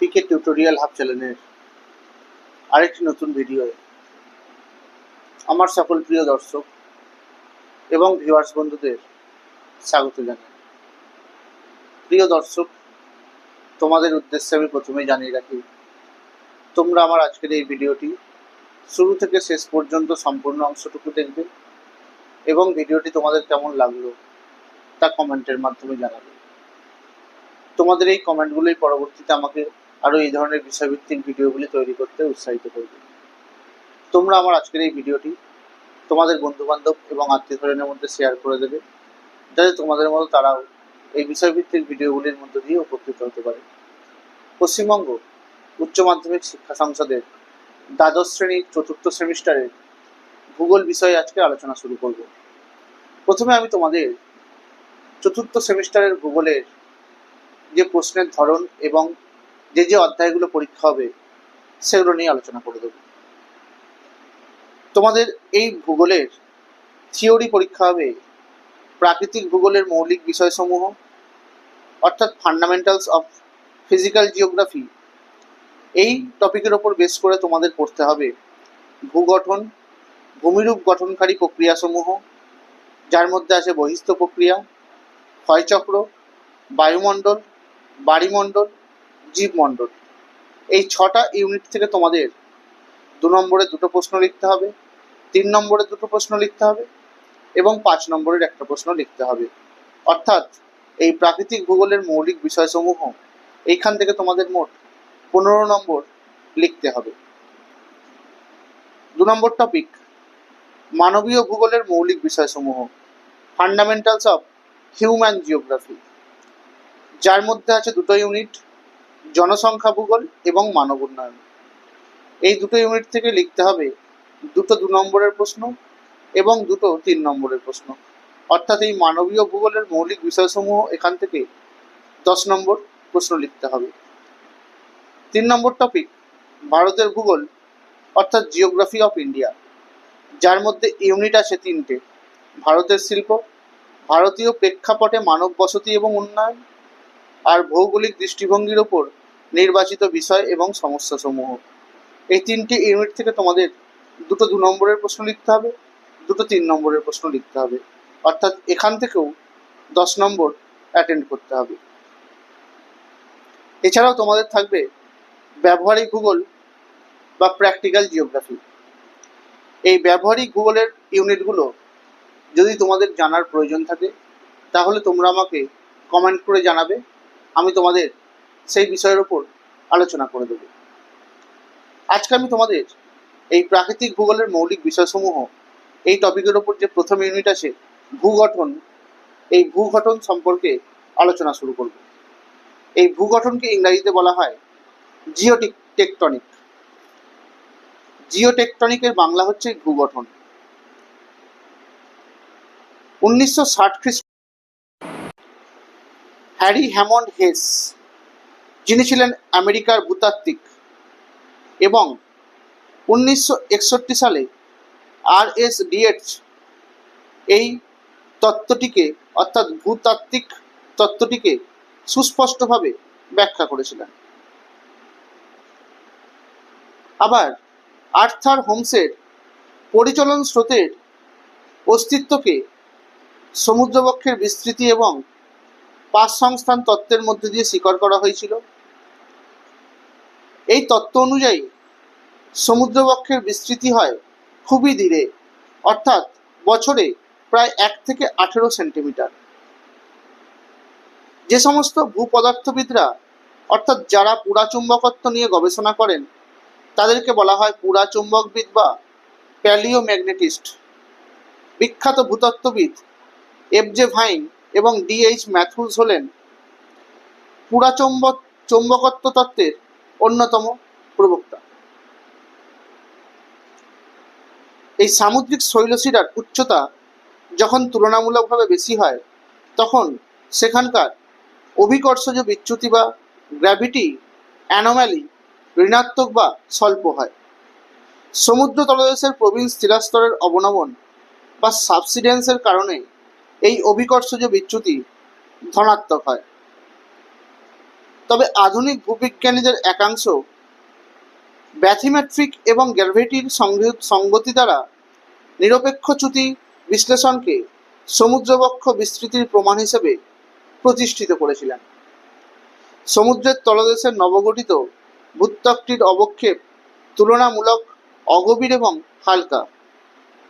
পিকে tutorial hub চ্যানেলের আরেকটি নতুন ভিডিও আমার সকল প্রিয় দর্শক এবং ভিউয়ার্স বন্ধুদের স্বাগত জানাই। প্রিয় দর্শক, তোমাদের উদ্দেশ্যে আমি প্রথমেই জানিয়ে রাখি, তোমরা আমার আজকের এই ভিডিওটি শুরু থেকে শেষ পর্যন্ত সম্পূর্ণ অংশটুকু দেখবে এবং ভিডিওটি তোমাদের কেমন লাগল তা কমেন্টের মাধ্যমে জানাবে। তোমাদের এই কমেন্টগুলোই পরবর্তীতে আমাকে আরও এই ধরনের বিষয়ভিত্তিক ভিডিওগুলি তৈরি করতে উৎসাহিত করবে। তোমরা আমার আজকের এই ভিডিওটি তোমাদের বন্ধুবান্ধব এবং আত্মীয়স্বজনের মধ্যে শেয়ার করে দেবে, যাতে তোমাদের মতো তারাও এই বিষয়ভিত্তিক ভিডিওগুলির মধ্য দিয়ে উপকৃত হতে পারে। পশ্চিমবঙ্গ উচ্চ মাধ্যমিক শিক্ষা সংসদের দ্বাদশ শ্রেণির চতুর্থ সেমিস্টারের ভূগোল বিষয়ে আজকে আলোচনা শুরু করব। প্রথমে আমি তোমাদের চতুর্থ সেমিস্টারের ভূগোলের যে প্রশ্নের ধরন এবং যে যে অধ্যায়গুলো পরীক্ষা হবে, সেগুলো নিয়ে আলোচনা করে দেব। তোমাদের এই ভূগোলের থিওরি পরীক্ষা হবে প্রাকৃতিক ভূগোলের মৌলিক বিষয়সমূহ, অর্থাৎ ফান্ডামেন্টালস অফ ফিজিক্যাল জিওগ্রাফি এই টপিকের ওপর বেস করে তোমাদের পড়তে হবে ভূগঠন, ভূমিরূপ গঠনকারী প্রক্রিয়াসমূহ, যার মধ্যে আছে বহিস্থ প্রক্রিয়া, ক্ষয়চক্র, বায়ুমণ্ডল, বাড়িমণ্ডল, জীবমণ্ডল। এই ছটা ইউনিট থেকে তোমাদের দু নম্বরে দুটো প্রশ্ন লিখতে হবে, তিন নম্বরে দুটো প্রশ্ন লিখতে হবে এবং পাঁচ নম্বরের একটা প্রশ্ন লিখতে হবে। অর্থাৎ, এই প্রাকৃতিক ভূগোলের মৌলিক বিষয়সমূহ, এইখান থেকে তোমাদের মোট পনেরো নম্বর লিখতে হবে। দু নম্বর টপিক মানবীয় ভূগোলের মৌলিক বিষয়সমূহ ফান্ডামেন্টালস অফ হিউম্যান জিওগ্রাফি যার মধ্যে আছে দুটো ইউনিট জনসংখ্যা ভূগোল এবং মানব উন্নয়ন। এই দুটো ইউনিট থেকে লিখতে হবে দুটো দু নম্বরের প্রশ্ন এবং দুটো তিন নম্বরের প্রশ্ন। অর্থাৎ এই মানবীয় ভূগোলের মৌলিক বিষয়সমূহ এখান থেকে দশ নম্বর প্রশ্ন লিখতে হবে। তিন নম্বর টপিক ভারতের ভূগোল, অর্থাৎ জিওগ্রাফি অফ ইন্ডিয়া যার মধ্যে ইউনিট আছে তিনটে, ভারতের শিল্প, ভারতীয় প্রেক্ষাপটে মানব বসতি এবং উন্নয়ন, আর ভৌগোলিক দৃষ্টিভঙ্গির ওপর নির্বাচিত বিষয় এবং সমস্যাসমূহ। এই তিনটি ইউনিট থেকে তোমাদের দুটো দু নম্বরের প্রশ্ন লিখতে হবে। দুটো তিন নম্বরের প্রশ্ন লিখতে হবে। অর্থাৎ এখান থেকেও দশ নম্বর অ্যাটেন্ড করতে হবে। এছাড়াও তোমাদের থাকবে ব্যবহারিক ভূগোল বা প্র্যাকটিক্যাল জিওগ্রাফি এই ব্যবহারিক ভূগোলের ইউনিটগুলো যদি তোমাদের জানার প্রয়োজন থাকে, তাহলে তোমরা আমাকে কমেন্ট করে জানাবে। আমি তোমাদের সেই বিষয়ের ওপর আলোচনা করে দেব। আজকে আমি তোমাদের এই প্রাকৃতিক ভূগোলের মৌলিক বিষয়সমূহ এই টপিকের ওপর যে প্রথম ইউনিট আছে, ভূগঠন, এই ভূগঠন সম্পর্কে আলোচনা শুরু করব। এই ভূগঠনকে ইংরাজিতে বলা হয় জিওটিক টেকটনিক জিওটেকটনিকের বাংলা হচ্ছে ভূগঠন। উনিশশো ষাট হ্যারি হ্যামন্ড হেস, যিনি ছিলেন আমেরিকার ভূতাত্ত্বিক এবং উনিশশো একষট্টি সালে আর এস ডিএচ এই তত্ত্বটিকে, অর্থাৎ ভূতাত্ত্বিক তত্ত্বটিকে সুস্পষ্টভাবে ব্যাখ্যা করেছিলেন। আবার আর্থার হোমসের পরিচলন স্রোতের অস্তিত্বকে সমুদ্রবক্ষের বিস্তৃতি এবং পাশ সংস্থান তত্ত্বের মধ্যে দিয়ে স্বীকার করা হয়েছিল। এই তত্ত্ব অনুযায়ী সমুদ্রবক্ষের বিস্তৃতি হয় খুবই ধীরে, অর্থাৎ বছরে প্রায় এক থেকে আঠেরো সেন্টিমিটার। যে সমস্ত ভূপদার্থবিদরা অর্থাৎ যারা পুরাচুম্বকত্ব নিয়ে গবেষণা করেন, তাদেরকে বলা হয় পুরাচুম্বকবিদ বা প্যালিওম্যাগনেটিস্ট। বিখ্যাত ভূতত্ত্ববিদ এফ জে ভাইন এবং ডি এইচ ম্যাথুস হলেন পুরাচুম্বক চৌম্বকত্ব তত্ত্বের অন্যতম প্রবক্তা। এই সামুদ্রিক শৈলশিরার উচ্চতা যখন তুলনামূলকভাবে বেশি হয়, তখন সেখানকার অভিকর্ষজ বিচ্যুতি বা গ্র্যাভিটি অ্যানোম্যালি ঋণাত্মক বা স্বল্প হয়। সমুদ্র তলদেশের প্রবীণ স্থিরাস্তরের অবনমন বা সাবসিডেন্সের কারণে এই অভিকর্ষজ বিচ্যুতি ধনাত্মক হয়। তবে আধুনিক ভূবিজ্ঞানীদের একাংশ ব্যাথিমেট্রিক এবং গ্র্যাভিটির সংগ- সঙ্গতি দ্বারা নিরপেক্ষ চ্যুতি বিশ্লেষণকে সমুদ্রবক্ষ বিস্তৃতির প্রমাণ হিসেবে প্রতিষ্ঠিত করেছিলেন। সমুদ্রের তলদেশের নবগঠিত ভূত্বকটির অবক্ষেপ তুলনামূলক অগভীর এবং হালকা।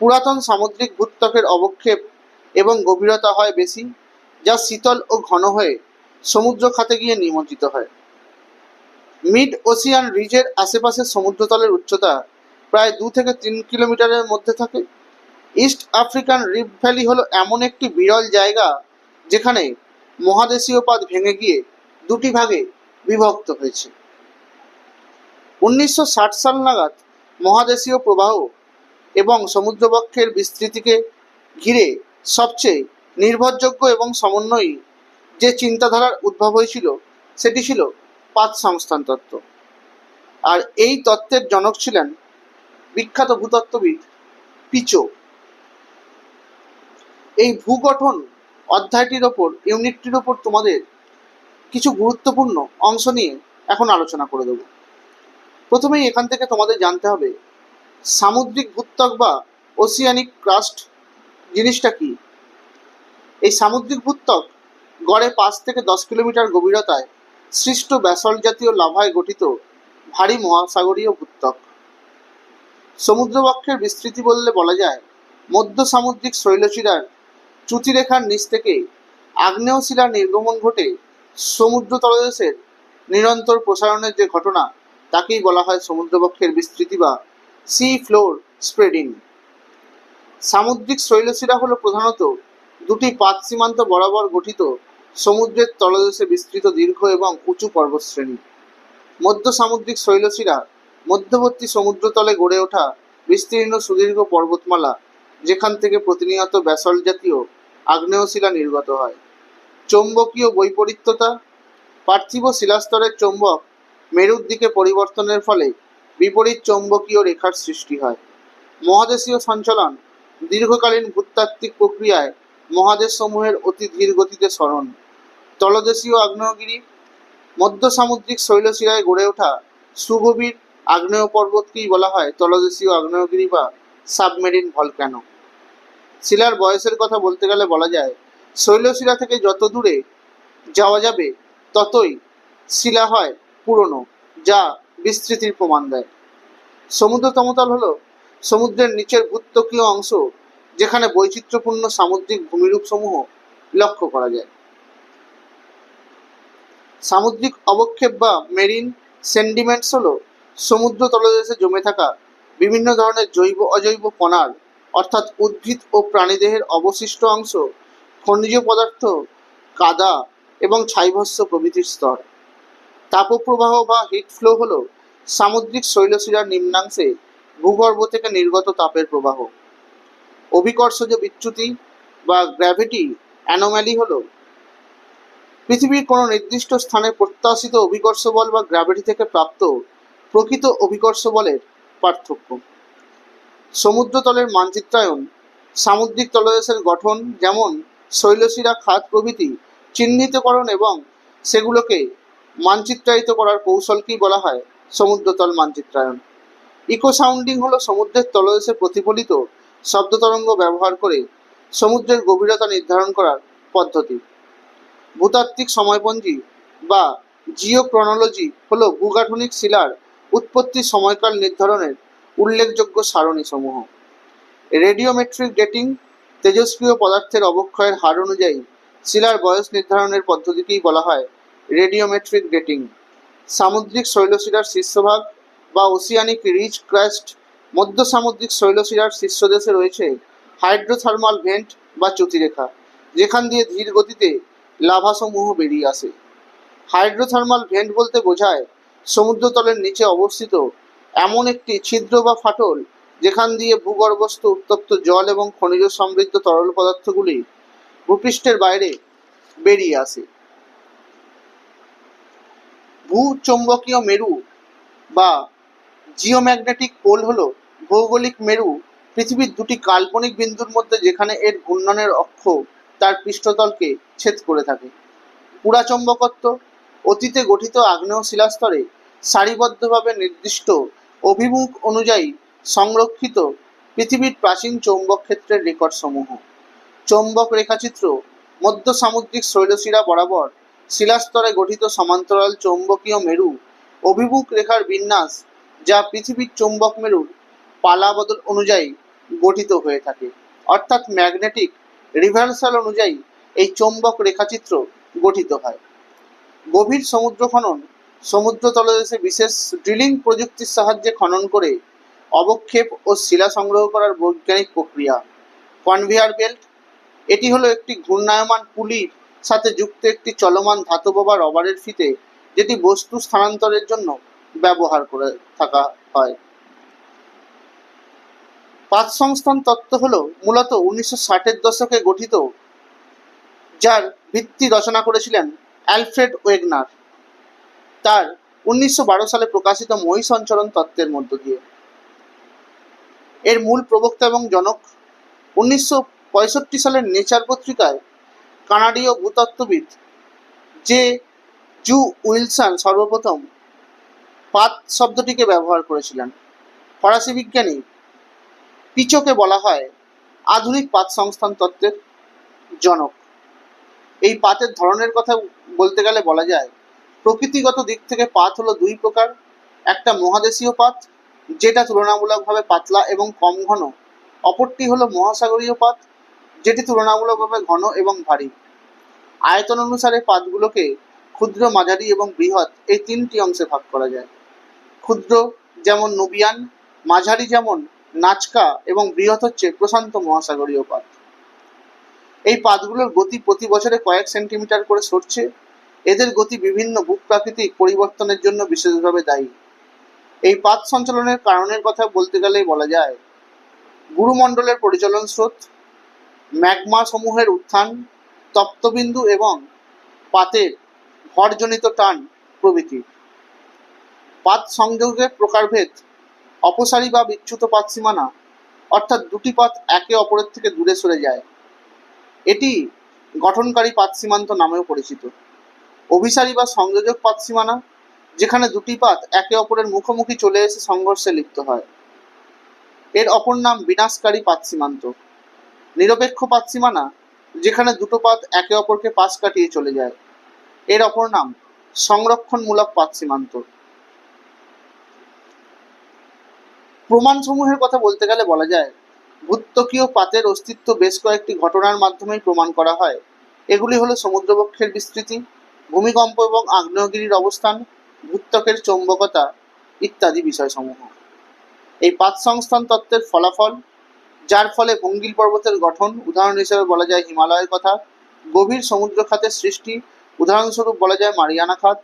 পুরাতন সামুদ্রিক ভূত্বকের অবক্ষেপ এবং গভীরতা হয় বেশি, যা শীতল ও ঘন হয়ে সমুদ্র খাতে গিয়ে নিমজ্জিত হয়। মিড ওসিয়ান রিজের আশেপাশের সমুদ্রতলের উচ্চতা প্রায় দু থেকে তিন কিলোমিটারের মধ্যে থাকে। ইস্ট আফ্রিকান রিফ ভ্যালি হলো এমন একটি বিরল জায়গা যেখানে মহাদেশীয় পাত ভেঙে গিয়ে দুটি ভাগে বিভক্ত হয়েছে। উনিশশো ষাট সাল নাগাদ মহাদেশীয় প্রবাহ এবং সমুদ্রবক্ষের বিস্তৃতিকে ঘিরে সবচেয়ে নির্ভরযোগ্য এবং সমন্বয়ী যে চিন্তাধারার উদ্ভব হয়েছিল, সেটি ছিল পাত সংস্থান তত্ত্ব। আর এই তত্ত্বের জনক ছিলেন বিখ্যাত ভূতত্ত্ববিদ পিচো। এই ভূগঠন অধ্যায়টির ওপর, ইউনিটটির ওপর তোমাদের কিছু গুরুত্বপূর্ণ অংশ নিয়ে এখন আলোচনা করে দেব। প্রথমেই এখান থেকে তোমাদের জানতে হবে, সামুদ্রিক ভূত্বক বা ওসিয়ানিক ক্রাস্ট জিনিসটা কি? এই সামুদ্রিক ভূত্বক গড়ে পাঁচ থেকে দশ কিলোমিটার গভীরতায় সৃষ্ট ব্যাসল্ট জাতীয় লাভায় গঠিত ভারী মহাসাগরীয় ভূত্বক। সমুদ্রবক্ষের বিস্তৃতি বললে বলা যায়, মধ্য সামুদ্রিক শৈলশিরার চ্যুতিরেখার নিচ থেকে আগ্নেয় শিলার নির্গমন ঘটে সমুদ্র তলদেশের নিরন্তর প্রসারণের যে ঘটনা, তাকেই বলা হয় সমুদ্রবক্ষের বিস্তৃতি বা সি ফ্লোর স্প্রেডিং সামুদ্রিক শৈলশিরা হলো প্রধানত দুটি পাত সীমান্ত বরাবর গঠিত সমুদ্রের তলদেশে বিস্তৃত দীর্ঘ এবং উঁচু পর্বতশ্রেণী। মধ্য সামুদ্রিক শৈলশিরা মধ্যবর্তী সমুদ্রতলে গড়ে ওঠা বিস্তীর্ণ সুদীর্ঘ পর্বতমালা, যেখান থেকে প্রতিনিয়ত ব্যাসল জাতীয় আগ্নেয়শিলা নির্গত হয়। চৌম্বকীয় বৈপরীত্যতা, পার্থিব শিলাস্তরের চৌম্বক মেরুর দিকে পরিবর্তনের ফলে বিপরীত চৌম্বকীয় রেখার সৃষ্টি হয়। মহাদেশীয় সঞ্চালন দীর্ঘকালীন ভূতাত্ত্বিক প্রক্রিয়ায় মহাদেশসমূহের অতি ধীর গতিতে স্মরণ। তলদেশীয় আগ্নেয়গিরি মধ্য সামুদ্রিক শৈলশিলায় গড়ে ওঠা সুগভীর আগ্নেয় পর্বতকেই বলা হয় তলদেশীয় আগ্নেয়গিরি বা সাবমেরিন ভলক্যানো। শিলার বয়সের কথা বলতে গেলে বলা যায়, শৈলশিলা থেকে যত দূরে যাওয়া যাবে, ততই শিলা হয় পুরনো, যা বিস্তৃতির প্রমাণ দেয়। সমুদ্র সমতল হলো সমুদ্রের নিচের ভূত্বকীয় অংশ, যেখানে বৈচিত্র্যপূর্ণ সামুদ্রিক ভূমিরূপ সমূহ লক্ষ্য করা যায়। সামুদ্রিক অবক্ষেপ বা মেরিন সেন্ডিমেন্টস হলো সমুদ্র তলদেশে জমে থাকা বিভিন্ন ধরনের জৈব অজৈব কণার অর্থাৎ উদ্ভিদ ও প্রাণীদেহের অবশিষ্ট অংশ খনিজ পদার্থ, কাদা এবং ছাইভস্য প্রভৃতির স্তর। তাপপ্রবাহ বা হিট ফ্লো হলো সামুদ্রিক শৈলশিলার নিম্নাংশে ভূগর্ভ থেকে নির্গত তাপের প্রবাহ। অভিকর্ষজ বিচ্যুতি বা গ্র্যাভিটি অ্যানোম্যালি হলো পৃথিবীর কোনো নির্দিষ্ট স্থানে প্রত্যাশিত অভিকর্ষ বল বা গ্র্যাভিটি থেকে প্রাপ্ত প্রকৃত অভিকর্ষ বলের পার্থক্য। সমুদ্রতলের মানচিত্রায়ন সামুদ্রিক তলদেশের গঠন যেমন শৈলশিরা খাত প্রভৃতি, চিহ্নিতকরণ এবং সেগুলোকে মানচিত্রায়িত করার কৌশলকেই বলা হয়? সমুদ্রতল মানচিত্রায়ন ইকো সাউন্ডিং হলো সমুদ্রের তলদেশে প্রতিফলিত শব্দ তরঙ্গ ব্যবহার করে সমুদ্রের গভীরতা নির্ধারণ করার পদ্ধতি। ভূতাত্ত্বিক সময়পঞ্জি বা জিওক্রনোলজি হলো ভূগাঠনিক শিলার উৎপত্তি সময়কাল নির্ধারণের উল্লেখযোগ্য সারণীসমূহ। রেডিওমেট্রিক ডেটিং তেজস্ক্রিয় পদার্থের অবক্ষয়ের হার অনুযায়ী শিলার বয়স নির্ধারণের পদ্ধতিকেই বলা হয় রেডিওমেট্রিক ডেটিং। সামুদ্রিক শৈলশিলার শীর্ষভাগ বা ওসিয়ানিক রিচ ক্রাস্ট মধ্য সামুদ্রিক শৈলশিলার শীর্ষদেশে রয়েছে হাইড্রোথার্মাল ভেন্ট বা চ্যুতিরেখা যেখান দিয়ে ধীর গতিতে লাভাসমূহ বেরিয়ে আসে। হাইড্রোথার্মাল ভেন্ট বলতে বোঝায় সমুদ্রতলের নিচে অবস্থিত এমন একটি ছিদ্র বা ফাটল যেখান দিয়ে ভূগর্ভস্থ উত্তপ্ত জল এবং খনিজ সমৃদ্ধ তরল পদার্থগুলি ভূপৃষ্ঠের বাইরে বেরিয়ে আসে। ভূচৌম্বকীয় মেরু বা জিওম্যাগনেটিক পোল হলো ভৌগোলিক মেরু, পৃথিবীর দুটি কাল্পনিক বিন্দুর মধ্যে যেখানে এর ঘূর্ণনের অক্ষ তার পৃষ্ঠতলকে ছেদ করে থাকে। পুরাচৌম্বকত্ব, অতীতে গঠিত আগ্নেয় শিলাস্তরে সারিবদ্ধভাবে নির্দিষ্ট অভিমুখ অনুযায়ী সংরক্ষিত পৃথিবীর প্রাচীন চৌম্বক ক্ষেত্রের রেকর্ড সমূহ চৌম্বক রেখাচিত্র, মধ্য সামুদ্রিক শৈলশিরা বরাবর শিলাস্তরে গঠিত সমান্তরাল চৌম্বকীয় মেরু অভিমুখ রেখার বিন্যাস যা পৃথিবীর চৌম্বক মেরুর পালা বদল অনুযায়ী গঠিত হয়ে থাকে। অর্থাৎ ম্যাগনেটিক রিভার্সাল অনুযায়ী এই চৌম্বক রেখাচিত্র গঠিত হয়। গভীর সমুদ্র খনন সমুদ্র তলদেশে বিশেষ ড্রিলিং প্রযুক্তির সাহায্যে খনন করে অবক্ষেপ ও শিলা সংগ্রহ করার বৈজ্ঞানিক প্রক্রিয়া। কনভেয়ার বেল্ট, এটি হলো একটি ঘূর্ণায়মান পুলির সাথে যুক্ত একটি চলমান ধাতব বা রবারের ফিতে, যেটি বস্তু স্থানান্তরের জন্য ব্যবহার করে থাকা হয়। পাত সংস্থান তত্ত্ব হল মূলত উনিশশো ষাটের দশকে গঠিত, যার ভিত্তি রচনা করেছিলেন অ্যালফ্রেড ওয়েগনার। তার উনিশশো বারো সালে প্রকাশিত মহী সঞ্চরণ তত্ত্বের মধ্য দিয়ে। এর মূল প্রবক্তা এবং জনক উনিশশো পঁয়ষট্টি সালের নেচার পত্রিকায় কানাডীয় ভূতত্ত্ববিদ যে জু উইলসন সর্বপ্রথম পাত শব্দটিকে ব্যবহার করেছিলেন। ফরাসি বিজ্ঞানী পিচোকে বলা হয় আধুনিক পাত সংস্থান তত্ত্বের জনক। এই পাতের ধরনের কথা বলতে গেলে বলা যায় প্রকৃতিগত দিক থেকে পাত হলো দুই প্রকার। একটা মহাদেশীয় পাত, যেটা তুলনামূলকভাবে পাতলা এবং কম ঘন। অপরটি হলো মহাসাগরীয় পাত, যেটি তুলনামূলকভাবে ঘন এবং ভারী। আয়তন অনুসারে পাতগুলোকে ক্ষুদ্র, মাঝারি এবং বৃহৎ এই তিনটি অংশে ভাগ করা যায়। ক্ষুদ্র যেমন নুবিয়ান, মাঝারি যেমন নাচকা এবং বৃহৎ হচ্ছে প্রশান্ত মহাসাগরীয় পাত। এই পাতগুলোর গতি প্রতি বছরে কয়েক সেন্টিমিটার করে সরছে। এদের গতি বিভিন্ন ভূপ্রাকৃতিক পরিবর্তনের জন্য বিশেষভাবে দায়ী। এই পাত সঞ্চালনের কারণের কথা বলতে গেলেই বলা যায়। গুরুমণ্ডলের পরিচালন স্রোত, ম্যাগমা সমূহের উত্থান, তপ্তবিন্দু এবং পাতের ভরজনিত টান প্রভৃতি। পাত সংযোগের প্রকারভেদ, অপসারী বা বিচ্যুত পাত সীমানা, অর্থাৎ দুটি পাত একে অপরের থেকে দূরে সরে যায়। এটি গঠনকারী পাত সীমান্ত নামেও পরিচিত। অভিসারী বা সংযোজক পাত সীমানা, যেখানে দুটি পাত একে অপরের মুখোমুখি চলে এসে সংঘর্ষে লিপ্ত হয়। এর অপর নাম বিনাশকারী পাত সীমান্ত। নিরপেক্ষ পাত সীমানা, যেখানে দুটো পাত একে অপরকে পাশ কাটিয়ে চলে যায়। এর অপর নাম সংরক্ষণমূলক পাত সীমান্ত। প্রমাণসমূহের কথা বলতে গেলে বলা যায় ভূত্বকীয় পাতের অস্তিত্ব বেশ কয়েকটি ঘটনার মাধ্যমেই প্রমাণ করা হয়। এগুলি হলো সমুদ্রবক্ষের বিস্তৃতি ভূমিকম্প এবং আগ্নেয়গিরির অবস্থান, ভূত্বকের চৌম্বকতা ইত্যাদি বিষয়সমূহ। এই পাত সংস্থান তত্ত্বের ফলাফল, যার ফলে ভঙ্গিল পর্বতের গঠন, উদাহরণ হিসেবে বলা যায় হিমালয়ের কথা, গভীর সমুদ্র খাতের সৃষ্টি, উদাহরণস্বরূপ বলা যায় মারিয়ানা খাত,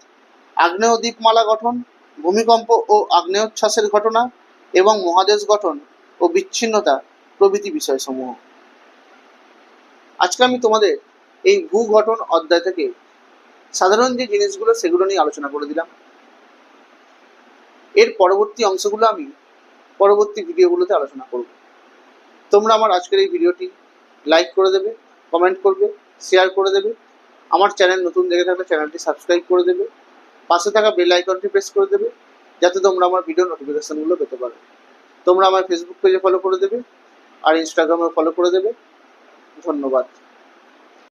আগ্নেয় দ্বীপমালা গঠন, ভূমিকম্প ও আগ্নেয়োচ্ছ্বাসের ঘটনা এবং মহাদেশ গঠন ও বিচ্ছিন্নতা প্রভৃতি বিষয়সমূহ। আজকে আমি তোমাদের এই ভূগঠন অধ্যায় থেকে সাধারণ যে জিনিসগুলো সেগুলো নিয়ে আলোচনা করে দিলাম। এর পরবর্তী অংশগুলো আমি পরবর্তী ভিডিওগুলোতে আলোচনা করব। তোমরা আমার আজকের এই ভিডিওটি লাইক করে দেবে, কমেন্ট করবে, শেয়ার করে দেবে, আমার চ্যানেল নতুন দেখে থাকলে চ্যানেলটি সাবস্ক্রাইব করে দেবে, পাশে থাকা বেল আইকনটি প্রেস করে দেবে, যাতে তোমরা আমার ভিডিও নোটিফিকেশনগুলো পেতে পারো। তোমরা আমার ফেসবুক পেজে ফলো করে দেবে, আর ইনস্টাগ্রামে ফলো করে দেবে। ধন্যবাদ।